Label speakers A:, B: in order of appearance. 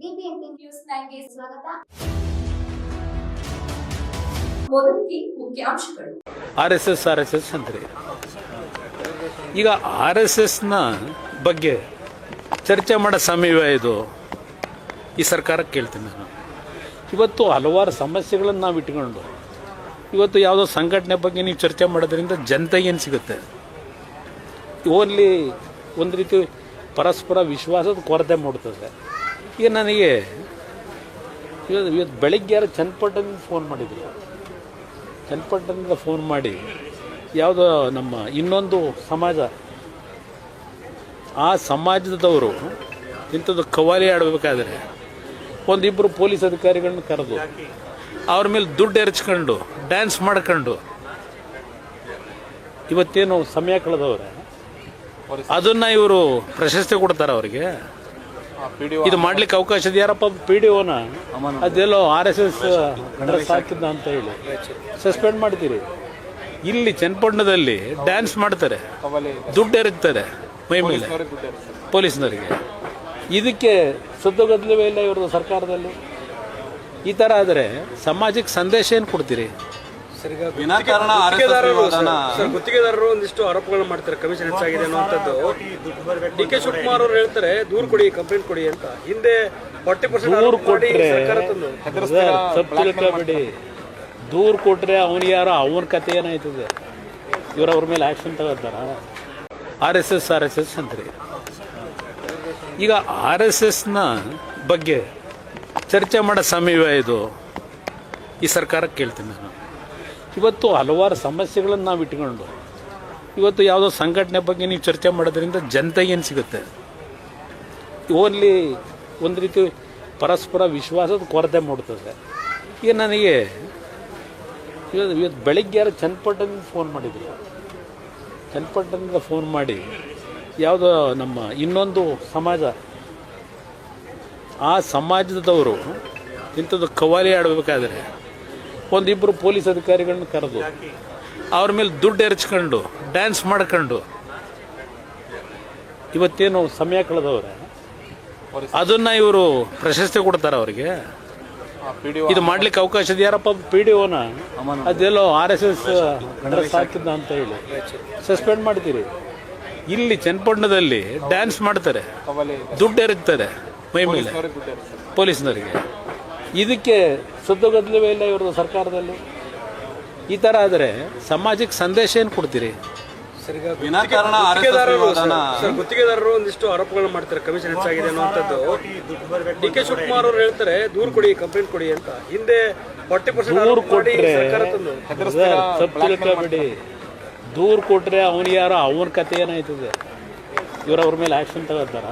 A: News ಸ್ವಾಗತ. ಮೊದಲಿಗೆ ಮುಖ್ಯಾಂಶಗಳು.
B: R S S, R S S ಈಗ ಆರ್ ಎಸ್ ಎಸ್ನ ಬಗ್ಗೆ ಚರ್ಚೆ ಮಾಡೋ ಸಮಯವೇ ಇದು. ಈ ಸರ್ಕಾರಕ್ಕೆ ಕೇಳ್ತೀನಿ ನಾನು. ಇವತ್ತು ಹಲವಾರು ಸಮಸ್ಯೆಗಳನ್ನು ನಾವು ಇಟ್ಕೊಂಡು, ಇವತ್ತು ಯಾವುದೋ ಸಂಘಟನೆ ಬಗ್ಗೆ ನೀವು ಚರ್ಚೆ ಮಾಡೋದ್ರಿಂದ ಜನತೆಗೇನು ಸಿಗುತ್ತೆ? ಓನ್ಲಿ ಒಂದು ರೀತಿ ಪರಸ್ಪರ ವಿಶ್ವಾಸದ ಕೊರತೆ ಮೂಡ್ತದೆ. ಈಗ ನನಗೆ ಇವತ್ತು ಇವತ್ತು ಬೆಳಿಗ್ಗೆ ಯಾರು ಚನ್ನಪಟ್ಟಣದಿಂದ ಫೋನ್ ಮಾಡಿದ್ರು. ಚನ್ನಪಟ್ಟಣದಿಂದ ಫೋನ್ ಮಾಡಿ ಯಾವುದೋ ನಮ್ಮ ಇನ್ನೊಂದು ಸಮಾಜ. ಆ ಸಮಾಜದವರು ಇಂಥದ್ದು ಕವಾಲಿ ಆಡಬೇಕಾದ್ರೆ ಒಂದಿಬ್ಬರು ಪೊಲೀಸ್ ಅಧಿಕಾರಿಗಳನ್ನ ಕರೆದು ಅವ್ರ ಮೇಲೆ ದುಡ್ಡು ಎರಚ್ಕೊಂಡು ಡ್ಯಾನ್ಸ್ ಮಾಡ್ಕೊಂಡು ಇವತ್ತೇನು ಸಮಯ ಕಳೆದವ್ರೆ? ಅದನ್ನು ಇವರು ಪ್ರಶಸ್ತಿ ಕೊಡ್ತಾರೆ ಅವರಿಗೆ? ಇದು ಮಾಡ್ಲಿಕ್ಕೆ ಅವಕಾಶ ಇದೆ ಯಾರಪ್ಪ ಪಿ ಡಿ ಓನ ಅದೆಲ್ಲೋ ಆರ್ ಎಸ್ ಎಸ್ ಡ್ರೆಸ್ ಹಾಕಿದ್ದ ಅಂತ ಹೇಳಿ. ಸಸ್ಪೆಂಡ್ ಮಾಡ್ತೀರಿ. ಇಲ್ಲಿ ಚನ್ನಪಟ್ಟಣದಲ್ಲಿ ಡ್ಯಾನ್ಸ್ ಮಾಡ್ತಾರೆ. ದುಡ್ಡು ಎರಿತಾರೆ ಮೈ ಮೇಲೆ. ಪೊಲೀಸ್ನವರಿಗೆ ಇದಕ್ಕೆ ಸದ್ದುಗದ್ದಲವೇ ಇಲ್ಲ ಇವ್ರದ್ದು ಸರ್ಕಾರದಲ್ಲಿ? ಈ ಥರ ಆದರೆ ಸಮಾಜಕ್ಕೆ ಸಂದೇಶ ಏನು ಕೊಡ್ತೀರಿ?
C: ವಿನಾಕಾರಣ
D: ಸರ್, ಗುತ್ತಿಗೆದಾರರು ಒಂದಿಷ್ಟು ಆರೋಪಗಳನ್ನ ಮಾಡ್ತಾರೆ. ಕಮಿಷನ್ ಹೆಚ್ಚಾಗಿದೆ ಅನ್ನುವಂಥದ್ದು. ಡಿ ಕೆ ಶಿವಕುಮಾರ್ ಅವರು ಹೇಳ್ತಾರೆ ದೂರು ಕೊಡಿ ಕಂಪ್ಲೇಂಟ್ ಕೊಡಿ ಅಂತ. ಹಿಂದೆ ಫಾರ್ಟಿ ಪರ್ಸೆಂಟ್
B: ದೂರು ಕೊಟ್ರೆ
D: ಸರ್ಕಾರ ತಂದು.
B: ದೂರು ಕೊಟ್ರೆ ಅವನಿಗೆ ಯಾರೋ ಅವನ ಕತೆ ಏನಾಯ್ತದೆ? ಇವ್ರು ಅವ್ರ ಮೇಲೆ ಆಕ್ಷನ್ ತಗೋತಾರ? R S S R S S ಅಂತ್ರಿ ಈಗ ಆರ್ ಎಸ್ ಎಸ್ನ ಬಗ್ಗೆ ಚರ್ಚೆ ಮಾಡೋ ಸಮಯವೇ ಇದು. ಈ ಸರ್ಕಾರಕ್ಕೆ ಕೇಳ್ತೀನಿ ನಾನು. ಇವತ್ತು ಹಲವಾರು ಸಮಸ್ಯೆಗಳನ್ನು ನಾವು ಇಟ್ಕೊಂಡು. ಇವತ್ತು ಯಾವುದೋ ಸಂಘಟನೆ ಬಗ್ಗೆ ನೀವು ಚರ್ಚೆ ಮಾಡೋದ್ರಿಂದ ಜನತೆಗೆ ಏನು ಸಿಗುತ್ತೆ? ಓನ್ಲಿ ಒಂದು ರೀತಿ ಪರಸ್ಪರ ವಿಶ್ವಾಸದ ಕೊರತೆ ಮೂಡ್ತದೆ. ಈಗ ನನಗೆ ಇವತ್ತು ಇವತ್ತು ಬೆಳಿಗ್ಗೆ ಯಾರು ಚನ್ನಪಟ್ಟಣದಿಂದ ಫೋನ್ ಮಾಡಿದ್ರು. ಚನ್ನಪಟ್ಟಣದಿಂದ ಫೋನ್ ಮಾಡಿ ಯಾವುದೋ ನಮ್ಮ ಇನ್ನೊಂದು ಸಮಾಜ, ಆ ಸಮಾಜದವರು ಇಂಥದ್ದು ಕವಾಲಿ ಆಡಬೇಕಾದ್ರೆ ಒಂದಿಬ್ಬರು ಪೊಲೀಸ್ ಅಧಿಕಾರಿಗಳನ್ನ ಕರೆದು ಅವ್ರ ಮೇಲೆ ದುಡ್ಡು ಎರಚ್ಕೊಂಡು ಡ್ಯಾನ್ಸ್ ಮಾಡ್ಕೊಂಡು ಇವತ್ತೇನು ಸಮಯ ಕಳೆದವ್ರೆ? ಅದನ್ನ ಇವರು ಪ್ರಶಸ್ತಿ ಕೊಡ್ತಾರೆ ಅವರಿಗೆ. ಇದು ಮಾಡ್ಲಿಕ್ಕೆ ಅವಕಾಶ ಯಾರಪ್ಪ ಪಿ ಡಿ ಓನ ಅದೆಲ್ಲೋ ಆರ್ ಎಸ್ ಎಸ್ ಹಾಕಿದ್ದ ಅಂತ ಹೇಳಿ. ಸಸ್ಪೆಂಡ್ ಮಾಡ್ತೀರಿ. ಇಲ್ಲಿ ಚನ್ನಪಟ್ಟಣದಲ್ಲಿ ಡ್ಯಾನ್ಸ್ ಮಾಡ್ತಾರೆ. ದುಡ್ಡು ಎರಿತಾರೆ ಮೈ ಮೇಲೆ. ಪೊಲೀಸ್ನವರಿಗೆ. ಇದಕ್ಕೆ ಸದ್ದುಗದ್ದಲವೇ ಇಲ್ಲ ಇವ್ರದ್ದು ಸರ್ಕಾರದಲ್ಲಿ? ಈ ಥರ ಆದರೆ ಸಮಾಜಕ್ಕೆ ಸಂದೇಶ ಏನು ಕೊಡ್ತೀರಿ?
C: ವಿನಾಕಾರಣ
D: ಸರ್, ಸರ್, ಗುತ್ತಿಗೆದಾರರು ಒಂದಿಷ್ಟು ಆರೋಪಗಳನ್ನ ಮಾಡ್ತಾರೆ. ಕಮಿಷನ್ ಹೆಚ್ಚಾಗಿದೆ ಅನ್ನುವಂಥದ್ದು. ಡಿ ಕೆ ಶಿವಕುಮಾರ್ ಅವರು ಹೇಳ್ತಾರೆ ದೂರು ಕೊಡಿ ಕಂಪ್ಲೇಂಟ್ ಕೊಡಿ ಅಂತ. ಹಿಂದೆ ಫಾರ್ಟಿ ಪರ್ಸೆಂಟ್
B: ತಪ್ಪು ತಿಳ್ಕೊಬೇಡಿ ದೂರು ಕೊಟ್ರೆ ಅವನಿಗೆ ಯಾರೋ ಅವನ ಕತೆ ಏನಾಯ್ತದೆ ಇವರವ್ರ ಅವ್ರ ಮೇಲೆ ಆಕ್ಷನ್ ತಗೋತಾರ?